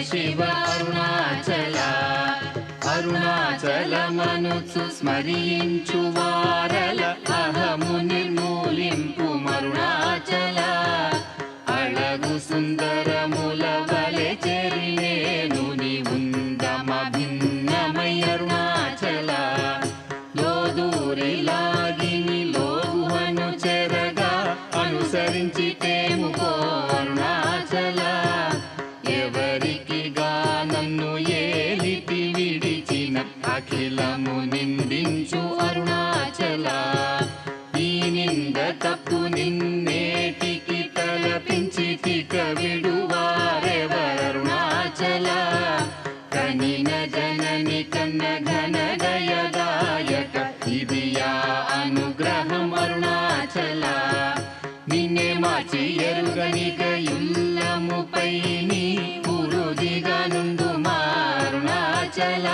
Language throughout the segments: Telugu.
शिव అరుణాచల అరుణాచలమనుచు స్మరించు వారల అహము నిర్ము ఇదియా అనుగ్రహం అరుణాచల. నిన్నే మార్చి ఎరుగనిక ఇల్లముపై నీ గురుదిగా నుండు మారుణాచల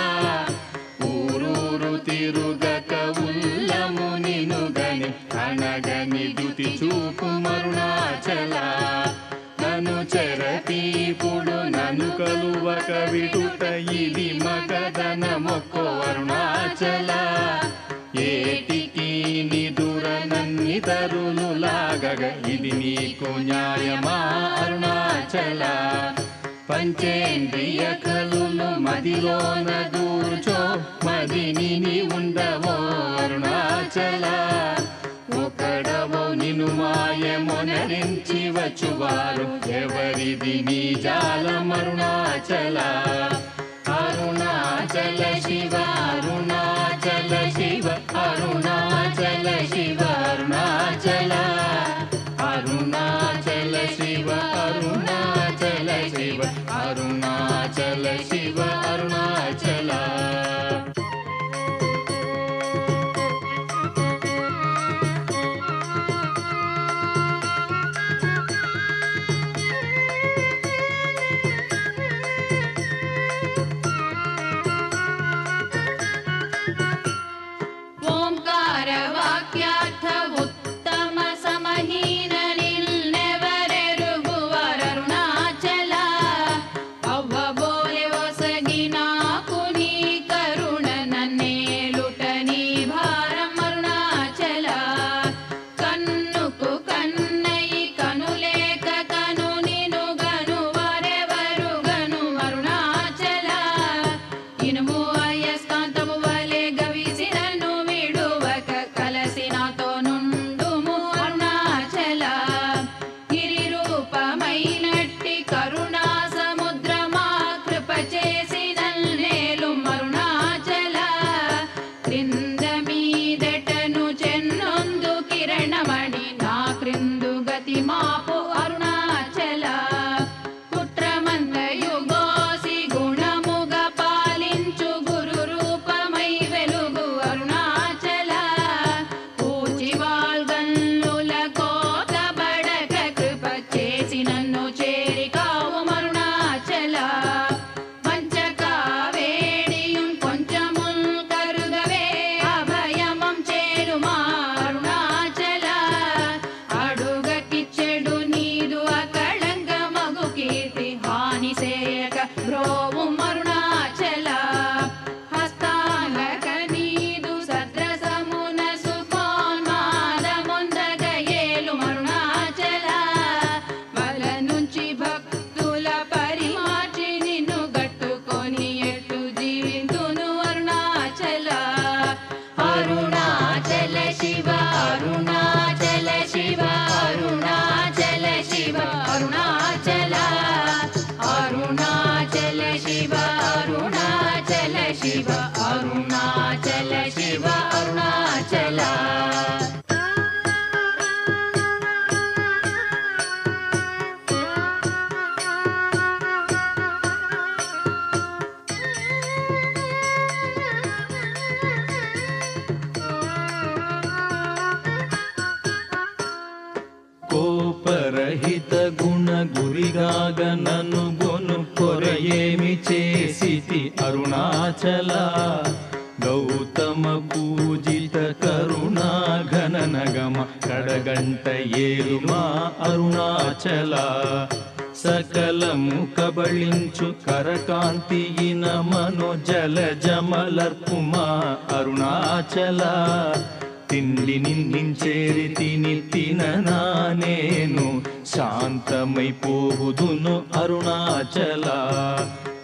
ఊరూరు తిరుగక ఉల్లము నినుగని అనగని దుతి చూపు మరుణాచల నన్ను చెరతీపుడు నన్ను కలువక విడుట ఇది మగదన మొక్కో అరుణాచల. ఇతరులులాగగ ఇది నీకు న్యాయమా అరుణాచల? పంచేంద్రియ కలులు మదిలోన దూర్చో. మదిని ఉండవో అరుణాచల? ఒకడవో నిను మాయమునరించి వచ్చువారు. ఎవరిది నీ జాలం అరుణాచల? अरुणाचल शिव अरुणाचल शिव अरुणाचल शिव अरुणाचल। अरुणाचल शिव अरुणाचल शिव अरुणाचल शिव अरुणाचल కబళించు కరకాంతియిన మనో జల జమలర్పుమా అరుణాచల. తిండి నిందించేరి తిని తిననా నేను శాంతమైపోవుదును అరుణాచల.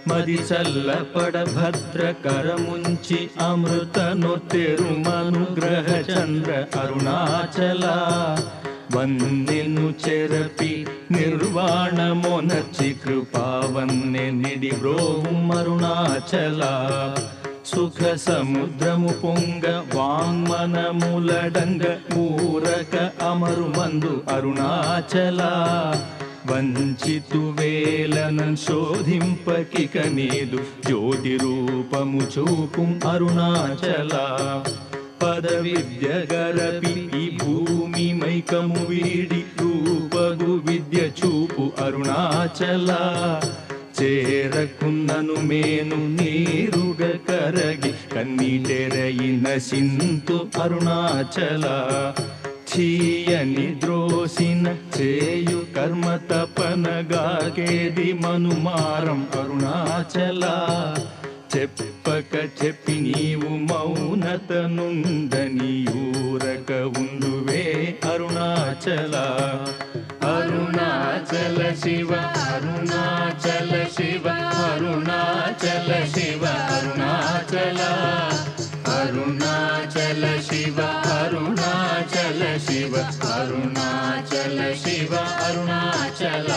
మది చల్లపడ భద్రకరముంచి అమృతను తెరుమనుగ్రహ చంద్ర అరుణాచల. వందెను చెరపి నిర్వాణమొనర్చి కృపావన్నె నిడి బ్రోం అరుణాచల సుఖ సముద్రము పొంగ వాంగ్మనములడంగ ఊరక అమరు మందు అరుణాచల వంచితు వేలనం శోధింపకిక నీదు జ్యోతి రూపము చూపు అరుణాచల పద విద్య గరపి ఈ భూమి మైకము వీడి రూపగు విద్య చూపు అరుణాచల. చేరకున్నను మేను నీరుగ కరగి కన్నీటెరయిన సింతు అరుణాచల. చీయని ద్రోసిన చేయు కర్మ తపనగాకేది మనుమారం అరుణాచల. చెప్పక చెప్పి నీవు మౌనత నుందని ఊరక ఉండువే అరుణాచల. అరుణాచల శివ అరుణాచల శివ అరుణాచల శివ అరుణాచల. అరుణాచల శివ అరుణాచల శివ అరుణాచల శివ అరుణాచల.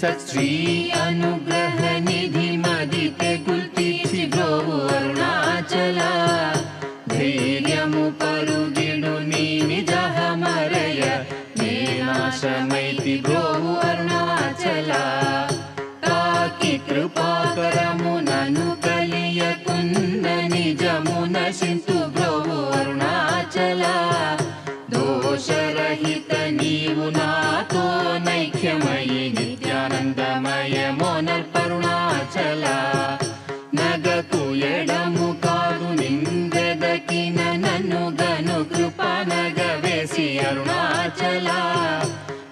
सत्स्वी अनु నీవు నాతో నైక్యమయి నిత్యానందమయమో మోనర్పరుణాచల. నగకు ఎడము కాదు నిందెదకిన నన్ను గను కృపనగ వేసి అరుణాచల.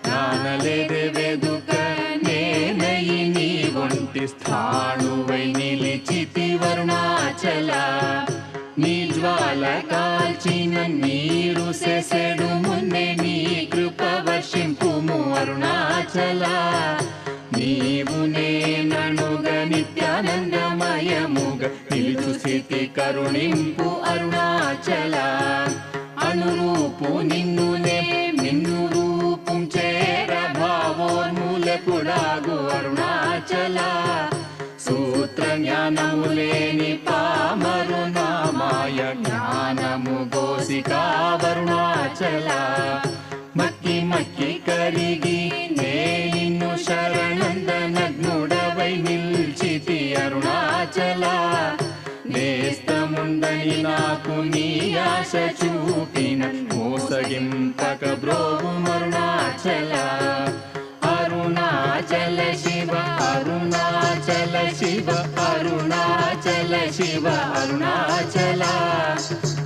నానలేదే వెదుక నేనయి నీ ఒంటి స్థాణువై నిలిచితి వరుణాచల. జ్వాల కాల్చిన నీరు సెసెడు మున్నే నీ కృప వర్షింపుము అరుణాచల నీవు నేననుగ నిత్యానందమయముగ నిలుచు స్థితి కరుణింపు అరుణాచల. అనురూపు నిన్ను నే నిన్ను రూపం చేర భావోన్మూలకుడాగు అరుణాచల. సూత్ర జ్ఞానము లేని గోసికా వరుణాచల. మక్కి మక్కి కరిగి నే నిన్ను శరణందనగ్నుడవై నిల్చితి అరుణాచల. నేస్తముందని నాకు నీ ఆశ చూపిన మోసగింపక బ్రోగు అరుణాచల అరుణాచల శివ అరుణాచల శివ అరుణాచల శివ అరుణాచల.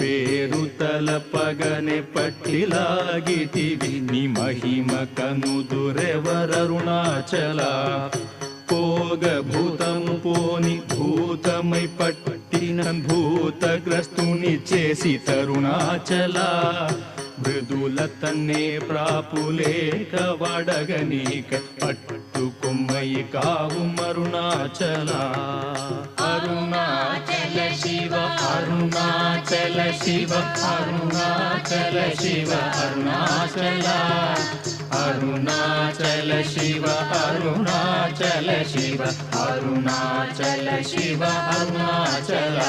పేరు తలపగనే పట్టిలాగితివి. నీ మహిమ కనుదురెవరరుణాచల పోగ భూతము పోని భూతమై పట్టిన భూతగ్రస్తుని చేసి తరుణాచల. మృదుల తన్నే ప్రాపులేక వడగనీక పట్టుకుం కావు మరుణాచల అరుణాచల శివ అరుణాచల శివ అరుణాచల శివ అరుణాచల అరుణాచల శివ అరుణాచల శివ అరుణాచల శివ అరుణాచల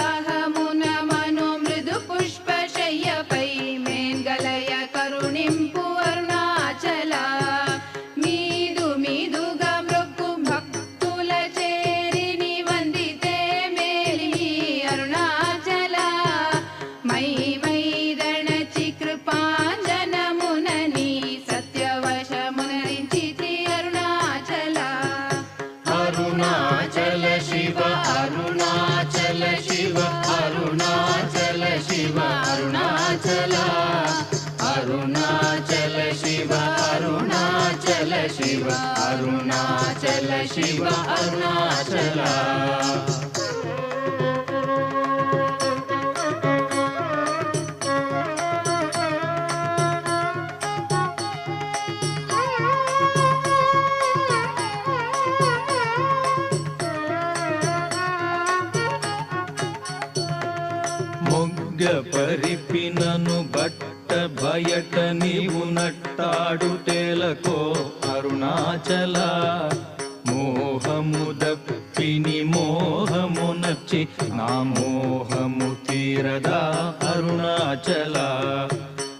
Hare అరుణాచల శివ అరుణాచల. మొగ్గ పరిపినను బట్ట బయట నీవు నట్టాడు తేలకో అరుణాచలా. నా మోహము తీరదా అరుణాచల.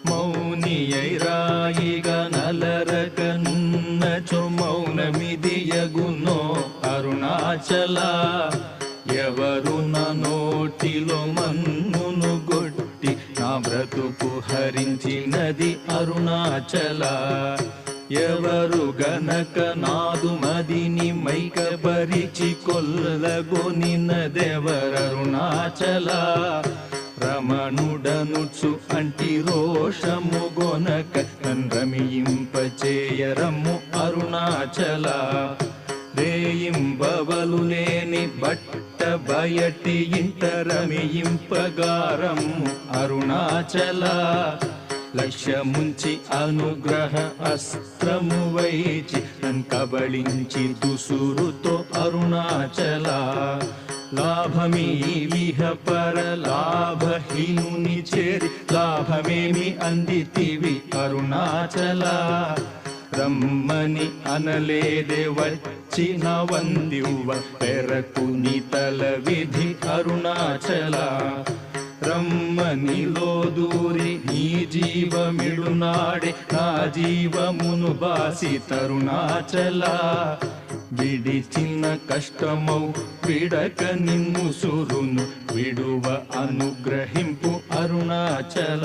మౌనియైరాయిగ రాయిగా నలరగన్నచో మౌనమిదియగునో అరుణాచల. ఎవరు నా నోటిలో మన్నును గొట్టి నా బ్రతుకు హరించినది అరుణాచల. ఎవరు గనక నాదు మదిని మైకబరిచి కొల్లగొనినదెవరరుణాచల రమణుడనుచు అంటి రోషము గొనక రమింపచేయరము అరుణాచల. రేయింబవలు లేని బట్ట బయటి ఇంట రమింపగారము అరుణాచల. లక్ష్యముంచి అనుగ్రహ అస్త్రము వైచి నన్ కబళించి దుసురుతో అరుణాచల. లాభమీ విహ పర లాభహీనుని చేరి లాభమేమి అందితివి అరుణాచల. రమ్మని అనలేదే వచ్చిన వందివ్వ పెరకు తల విధి అరుణాచల. రమ్మని లోదూరి నీ జీవమిడునాడే నా జీవమును బాసి తరుణాచల. విడిచిన కష్టమౌ విడక నిన్ను సురును విడువ అనుగ్రహింపు అరుణాచల.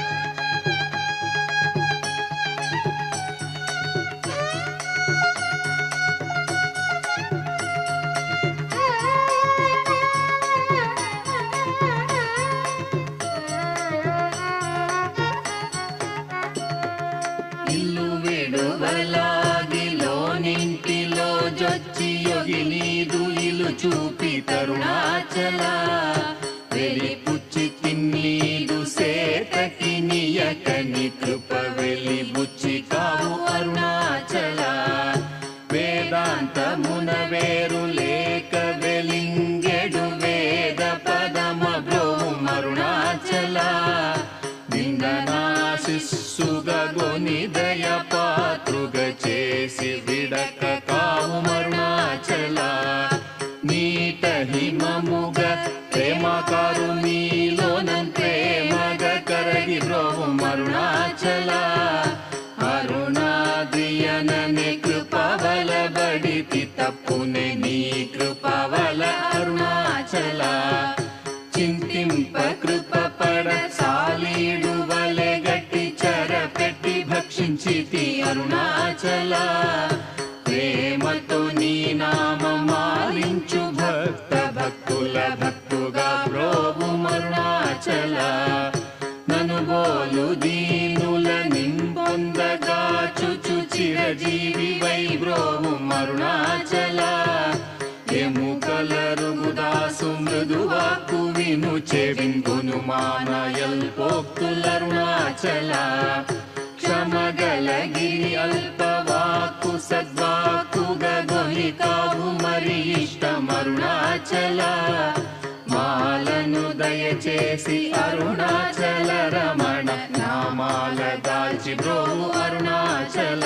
తరుణాచల కృపవల అరుణాచల చింతింప కృప పడ సాలీడు వలె గట్టి చర పెట్టి భక్షించితి అరుణాచల. ప్రేమతో నీ నామమాలించు భక్త భక్తుల భక్తుగా ప్రోభు అరుణాచల నను బోలు దీనుల నింపొందగా చుచు చిరజీవి ఎముకలరుగుదాసు మృదువాకు విను చెవింగును మానయల్ పోక్తులరుణాచల క్షమగలగిరి అల్పవాకు సద్వాకు గొని కావు మరి ఇష్టమరుణాచల మాలను దయచేసి అరుణాచల రమణ నామాల దాల్చి బ్రోవు అరుణాచల.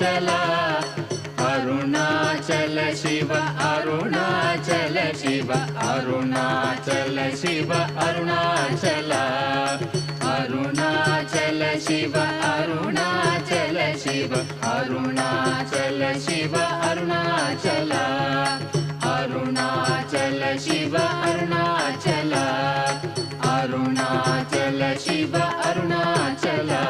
अरुणाचल अरुणाचल शिव अरुणाचल शिव अरुणाचल शिव अरुणाचल अरुणाचल शिव अरुणाचल शिव अरुणाचल शिव अरुणाचल अरुणाचल शिव अरुणाचल अरुणाचल शिव अरुणाचला।